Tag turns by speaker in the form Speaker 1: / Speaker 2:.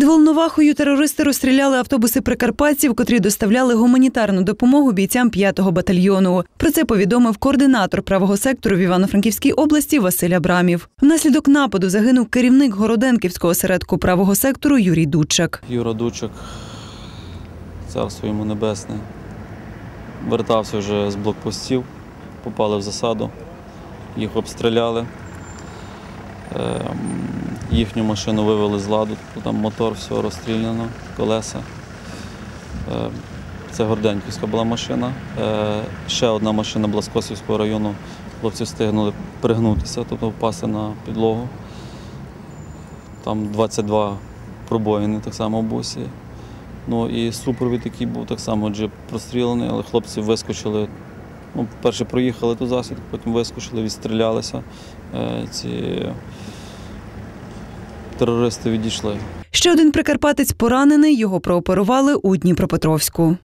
Speaker 1: Під Волновахою терористи розстріляли автобуси прикарпатців, котрі доставляли гуманітарну допомогу бійцям 5-го батальйону. Про це повідомив координатор правого сектору в Івано-Франківській області Василь Абрамів. Внаслідок нападу загинув керівник Городенківського осередку правого сектору Юрій Дудчак.
Speaker 2: Юра Дучок, царство йому небесне. Вертався вже з блокпостів, попали в засаду, їх обстріляли. Ем, Їхню машину вивели з ладу, там мотор, все розстріляно, колеса. Ем, Це Горденьківська була машина. Е, Ще одна машина була з Косівського району. Хлопці встигнули пригнутися, тобто впасти на підлогу. Там 22 пробоїни так само в бусі. Ну і супровід, який був так само джип прострілений, але хлопці вискочили. Ну, перше проїхали ту засідку, потім вискочили, відстрілялися. Е, Ці терористи відійшли.
Speaker 1: Ще один прикарпатець поранений. Його прооперували у Дніпропетровську.